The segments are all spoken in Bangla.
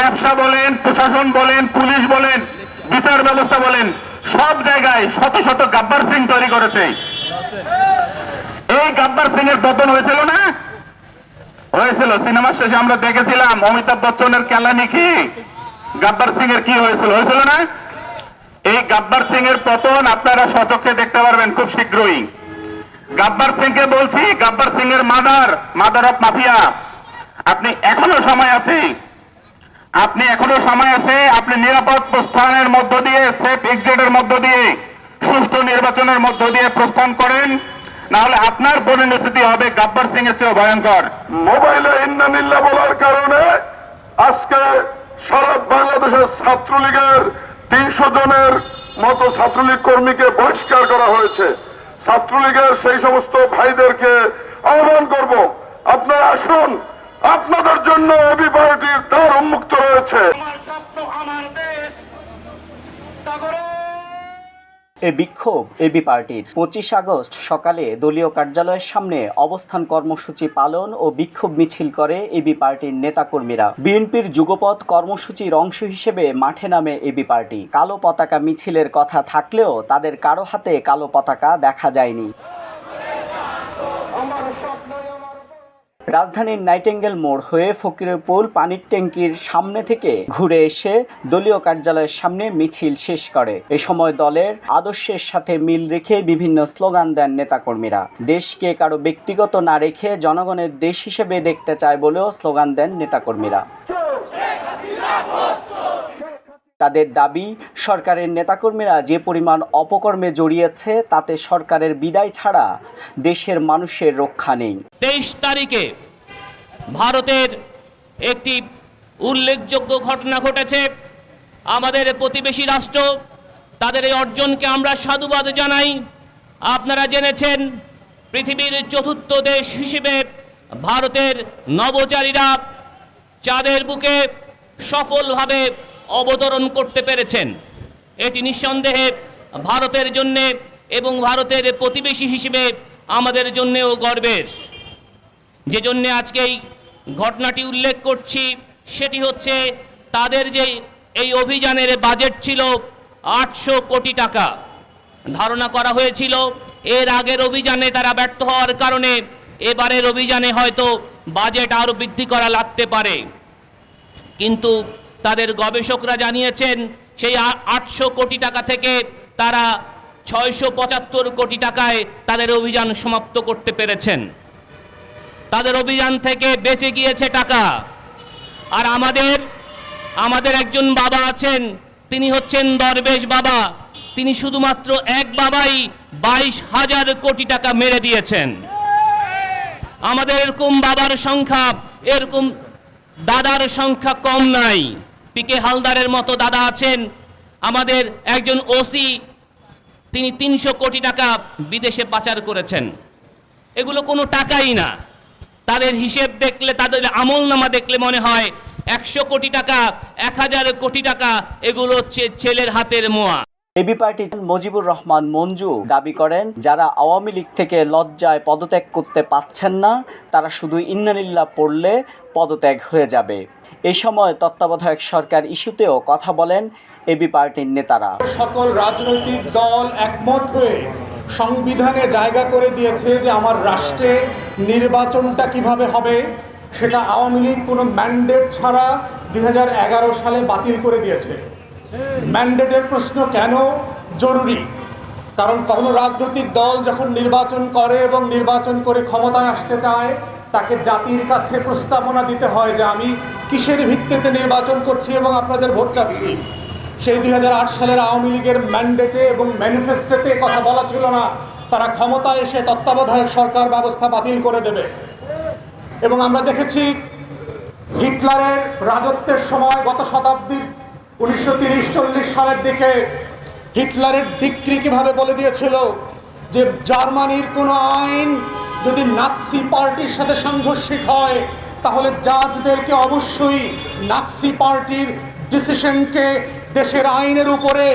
ব্যবসা বলেন, প্রশাসন বলেন, পুলিশ বলেন, বিচার ব্যবস্থা বলেন, সব জায়গায় শত শত গাব্বার সিং তৈরি করেছে। এই গাব্বার সিং এর পতন হয়েছিল না? হয়েছিল। সিনেমার শেষে আমরা দেখেছিলাম অমিতাভ বচ্চনের কেলানি কি? গাব্বার সিং এর কি হয়েছিল? হয়েছিল না? এই গাব্বার সিং এর পতন আপনারা সচক্ষে দেখতে পারবেন খুব শীঘ্রই। গাব্বার সিং কে বলছি, গাব্বার সিং এর মাদার মাদার অফ মাফিয়া। আপনি এখনও সময় আছে। আপনি এখনও সময় আছে, আপনি নিরাপদ প্রস্থানের মধ্য দিয়ে সেফ এক্সিটের মধ্য দিয়ে, সুষ্ঠু নির্বাচনের মধ্য দিয়ে প্রস্থান করেন। না হলে আপনার পরিণতি হবে গাব্বার সিং এর চেয়ে ভয়ঙ্কর। মোবাইলে ইন্নানিল্লা বলার কারণে আজকে সারা বাংলাদেশের ছাত্রলীগের তিনশো জনের মতো ছাত্রলীগ কর্মীকে বহিষ্কার করা হয়েছে। ছাত্রলীগের সেই সমস্ত ভাইদেরকে আহ্বান করব, আপনারা আসুন আপনাদের জন্য এবি পার্টির দ্বার উন্মুক্ত রয়েছে। এ বিক্ষোভ এবি পার্টির পঁচিশ আগস্ট সকালে দলীয় কার্যালয়ের সামনে অবস্থান কর্মসূচি পালন ও বিক্ষোভ মিছিল করে এবি পার্টির নেতাকর্মীরা। বিএনপির যুগপৎ কর্মসূচির অংশ হিসেবে মাঠে নামে এবি পার্টি। কালো পতাকা মিছিলের কথা থাকলেও তাদের কারও হাতে কালো পতাকা দেখা যায়নি। রাজধানীর নাইটেঙ্গেল মোড় হয়ে ফকিরপুল পানির ট্যাঙ্কির সামনে থেকে ঘুরে এসে দলীয় কার্যালয়ের সামনে মিছিল শেষ করে। এ সময় দলের আদর্শের সাথে মিল রেখে বিভিন্ন স্লোগান দেন নেতাকর্মীরা। দেশকে কারও ব্যক্তিগত না রেখে জনগণের দেশ হিসেবে দেখতে চায় বলেও স্লোগান দেন নেতাকর্মীরা। তাদের দাবি, সরকারের নেতাকর্মীরা যে পরিমাণ অপকর্মে জড়িয়েছে, তাতে সরকারের বিদায় ছাড়া দেশের মানুষের রক্ষা নেই। তেইশ তারিখে ভারতের একটি উল্লেখযোগ্য ঘটনা ঘটেছে। আমাদের প্রতিবেশী রাষ্ট্র, তাদের এই অর্জনকে আমরা সাধুবাদ জানাই। আপনারা জেনেছেন, পৃথিবীর চতুর্থ দেশ হিসেবে ভারতের নবচারীরা চাঁদের বুকে সফলভাবে অবতরণ করতে পেরেছেন। এটি নিঃসন্দেহে ভারতের জন্যে এবং ভারতের প্রতিবেশী হিসেবে আমাদের জন্যেও গর্বের। যে জন্যে আজকে এই ঘটনাটি উল্লেখ করছি, সেটি হচ্ছে তাদের যে এই অভিযানের বাজেট ছিল আটশো কোটি টাকা। ধারণা করা হয়েছিল, এর আগের অভিযানে তারা ব্যর্থ হওয়ার কারণে এবারের অভিযানে হয়তো বাজেট আরও বৃদ্ধি করা লাগতে পারে। কিন্তু তাদের গবেষকরা জানিয়েছেন, সেই আটশো কোটি টাকা থেকে তারা ছয়শো পঁচাত্তর কোটি টাকায় তাদের অভিযান সমাপ্ত করতে পেরেছেন। তাদের অভিযান থেকে বেঁচে গিয়েছে টাকা। আর আমাদের আমাদের একজন বাবা আছেন, তিনি হচ্ছেন দরবেশ বাবা। তিনি শুধুমাত্র এক বাবাই বাইশ হাজার কোটি টাকা মেরে দিয়েছেন। আমাদের এরকম বাবার সংখ্যা, এরকম দাদার সংখ্যা কম নাই। পিকে হালদারের মতো দাদা আছেন। আমাদের একজন ওসি তিনি তিনশো কোটি টাকা বিদেশে পাচার করেছেন। এগুলো কোনো টাকাই না। তাদের হিসেব দেখলে, তাদের আমল নামা দেখলে মনে হয় একশো কোটি টাকা, এক হাজার কোটি টাকা, এগুলো হচ্ছে ছেলের হাতের মোয়া। এবি পার্টি মজিবুর রহমান মঞ্জু দাবি করেন, যারা আওয়ামী লীগ থেকে লজ্জায় পদত্যাগ করতে পাচ্ছেন না, তারা শুধু ইন্নানিল্লাহ পড়লে পদত্যাগ হয়ে যাবে। এই সময় তত্ত্বাবধায়ক সরকার ইস্যুতেও কথা বলেন এবি পার্টির নেতারা। সকল রাজনৈতিক দল একমত হয়ে সংবিধানে জায়গা করে দিয়েছে যে আমার রাষ্ট্রে নির্বাচনটা কীভাবে হবে, সেটা আওয়ামী লীগ কোনো ম্যান্ডেট ছাড়া দুই হাজার এগারো সালে বাতিল করে দিয়েছে। ম্যান্ডেটের প্রশ্ন কেন জরুরি? কারণ কোনো রাজনৈতিক দল যখন নির্বাচন করে এবং নির্বাচন করে ক্ষমতায় আসতে চায়, তাকে জাতির কাছে প্রস্তাবনা দিতে হয় যে আমি কিসের ভিত্তিতে নির্বাচন করছি এবং আপনাদের ভোট চাচ্ছি। সেই দুই হাজার আট সালের আওয়ামী লীগের ম্যান্ডেটে এবং ম্যানিফেস্টোতে কথা বলা ছিল না। তারা ক্ষমতায় এসে তত্ত্বাবধায়ক সরকার ব্যবস্থা বাতিল করে দেবে। এবং আমরা দেখেছি হিটলারের রাজত্বের সময় গত শতাব্দীর উনিশশো তিরিশ চল্লিশ সালের দিকে হিটলারের ডিক্রি কীভাবে বলে দিয়েছিল যে জার্মানির কোনো আইন যদি নাৎসি পার্টির সাথে সাংঘর্ষিক হয়, তাহলে জাজদেরকে অবশ্যই নাৎসি পার্টির ডিসিশনকে দেশের আইনের উপরে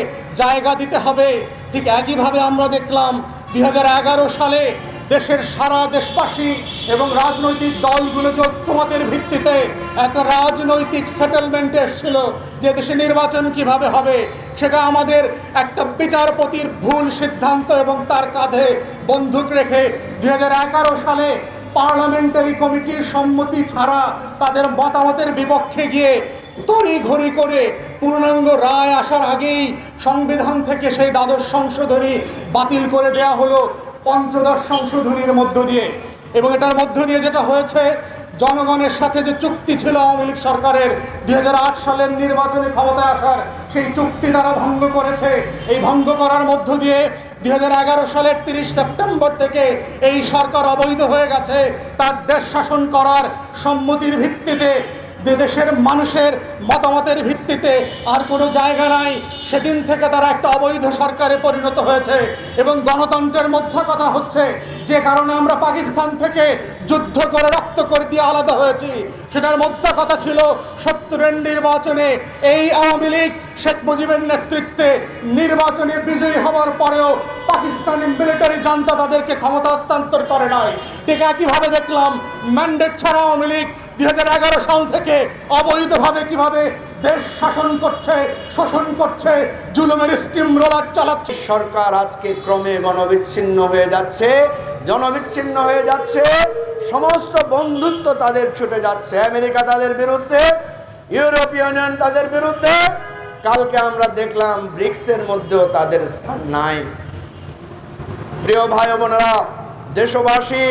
জায়গা দিতে হবে। ঠিক একইভাবে আমরা দেখলাম দুই হাজার এগারো সালে দেশের সারা দেশবাসী এবং রাজনৈতিক দলগুলো যে ঐক্যমতের ভিত্তিতে একটা রাজনৈতিক সেটেলমেন্ট এসেছিল যে দেশে নির্বাচন কীভাবে হবে, সেটা আমাদের একটা বিচারপতির ভুল সিদ্ধান্ত এবং তার কাঁধে বন্দুক রেখে দু হাজার এগারো সালে পার্লামেন্টারি কমিটির সম্মতি ছাড়া তাদের মতামতের বিপক্ষে গিয়ে তড়ি ঘড়ি করে পূর্ণাঙ্গ রায় আসার আগেই সংবিধান থেকে সেই দ্বাদশ সংশোধনী বাতিল করে দেয়া হলো। পঞ্চদশ সংশোধনীর মধ্য দিয়ে। এবং এটার মধ্য দিয়ে যেটা হয়েছে, জনগণের সাথে যে চুক্তি ছিল আওয়ামী লীগ সরকারের দুই হাজার আট সালের নির্বাচনে ক্ষমতায় আসার, সেই চুক্তি তারা ভঙ্গ করেছে। এই ভঙ্গ করার মধ্য দিয়ে দুই হাজার এগারো সালের তিরিশ সেপ্টেম্বর থেকে এই সরকার অবৈধ হয়ে গেছে। তার দেশ শাসন করার সম্মতির ভিত্তিতে দেশের মানুষের মতামতের ভিত্তিতে আর কোনো জায়গা নাই, সেদিন থেকে তারা একটা অবৈধ সরকারে পরিণত হয়েছে এবং গণতন্ত্রের মধ্যে কথা হচ্ছে, যে কারণে আমরা পাকিস্তান থেকে যুদ্ধ করে রক্ত করে দিয়ে আলাদা হয়েছি। সেটার মধ্যে কথা ছিল সত্তরের নির্বাচনে এই আওয়ামী লীগ শেখ মুজিবের নেতৃত্বে নির্বাচনে বিজয়ী হওয়ার পরেও পাকিস্তানি মিলিটারি জান্তা তাদেরকে ক্ষমতা হস্তান্তর করে নাই। ঠিক একইভাবে দেখলাম ম্যান্ডেট ছাড়া আওয়ামী লীগ দুই হাজার এগারো সাল থেকে অবৈধভাবে কীভাবে দেশ শাসন করছে, শোষণ করছে, জুলুমের স্টিম রোলার চালাচ্ছে। সরকার আজকে ক্রমে গণবিচ্ছিন্ন হয়ে যাচ্ছে, জনবিচ্ছিন্ন হয়ে যাচ্ছে, সমস্ত বন্ধুত্ব তাদের ছুটে যাচ্ছে। আমেরিকা তাদের বিরুদ্ধে ইউরোপীয় ইউনিয়ন তাদের বিরুদ্ধে, কালকে আমরা দেখলাম ব্রিক্সের মধ্যেও তাদের স্থান নাই। প্রিয় ভাই বোনেরা, দেশবাসী,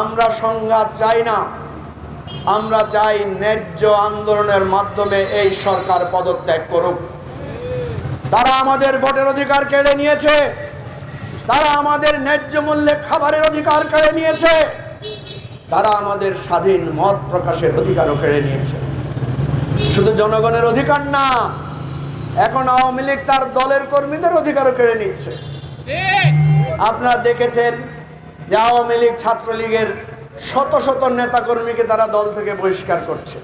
আমরা সংঘাত চাই না। আমরা চাই ন্যায্য আন্দোলনের মাধ্যমে এই সরকার পদত্যাগ করুক। তারা আমাদের ভোটের অধিকার কেড়ে নিয়েছে। তারা আমাদের ন্যায্য মূল্যে খাবারের অধিকার কেড়ে নিয়েছে। তারা আমাদের স্বাধীন মত প্রকাশের অধিকারও কেড়ে নিয়েছে। শুধু জনগণের অধিকার না এখন আওয়ামী লীগ তার দলের কর্মীদের অধিকারও কেড়ে নিচ্ছে। আপনারা দেখেছেন যে আওয়ামী লীগ ছাত্রলীগের শত শত নেতাকর্মীকে তারা দল থেকে বহিষ্কার করছে।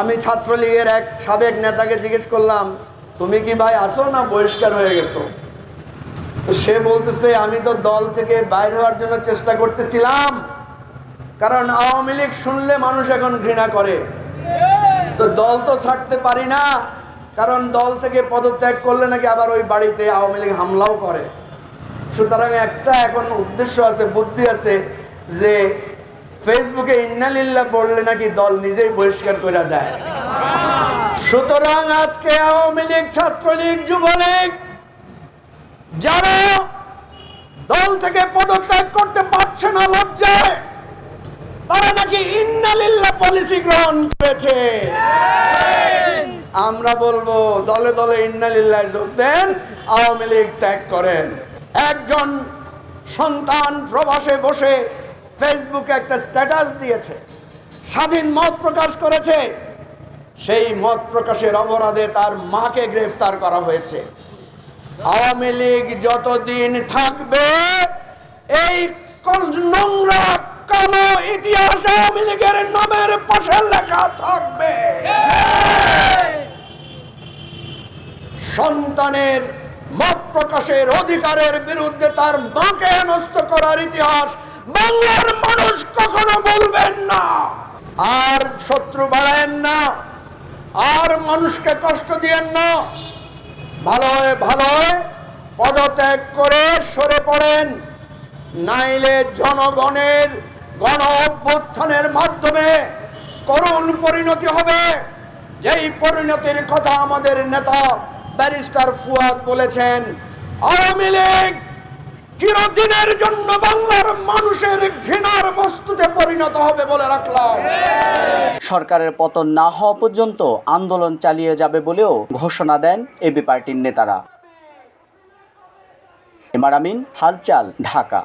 আমি ছাত্রলীগের এক সাবেক নেতাকে জিজ্ঞেস করলাম, তুমি কি ভাই আসো না বহিষ্কার হয়ে গেছো? তো সে বলতেছে, আমি তো দল থেকে বাইর হওয়ার জন্য চেষ্টা করতেছিলাম, কারণ আওয়ামী লীগ শুনলে মানুষ এখন ঘৃণা করে। তো দল তো ছাড়তে পারি না, কারণ দল থেকে পদত্যাগ করলে নাকি আবার ওই বাড়িতে আওয়ামী লীগ হামলাও করে। সুতরাং একটা এখন উদ্দেশ্য আছে, বুদ্ধি আছে যে ফেসবুকে ইন্নালিল্লাহ পড়লে নাকি দল নিজেই বহিষ্কার করে যায় সুতরাং আজকে আওয়ামী লীগ, ছাত্রলীগ, যুবলীগ যারা দল থেকে পদত্যাগ করতে পারছে না লজ্জায় তারা নাকি ইন্নালিল্লাহ পলিসি গ্রহণ করেছে। আমরা বলব, দলে দলে ইন্নালিল্লাহ যোগ দেন, আওয়ামী লীগ ত্যাগ করেন। একজন সন্তান প্রবাসে বসে ফেসবুকে একটা স্ট্যাটাস দিয়েছে। স্বাধীন মত প্রকাশ করেছে। সেই মত প্রকাশের অপরাধে তার মাকে গ্রেফতার করা হয়েছে। আওয়ামী লীগ যতদিন থাকবে, এই নোংরা কালো ইতিহাস আওয়ামী লীগের নামের পাশে লেখা থাকবে। সন্তানের মত প্রকাশের অধিকারের বিরুদ্ধে তার মাকে হেনস্থ করার ইতিহাস বাংলার মানুষ কখনো বলবেন না। আর শত্রু বাড়ায়েন না। আর মানুষকে কষ্ট দিয়েন না। ভালো হয় ভালো হয় পদত্যাগ করে সরে পড়েন। নাইলে জনগণের গণ অভ্যুত্থানের মাধ্যমে করুণ পরিণতি হবে। যেই পরিণতির কথা আমাদের নেতা ব্যারিস্টার ফুয়াদ বলেছেন, আওয়ামী লীগ চিরদিনের জন্য বাংলার মানুষের ঘৃণার বস্তুতে পরিণত হবে বলে রাখলাম। সরকারের পতন না হওয়া পর্যন্ত আন্দোলন চালিয়ে যাবে বলেও ঘোষণা দেন এবি পার্টির নেতারা। এমার আমিন, হালচাল, ঢাকা।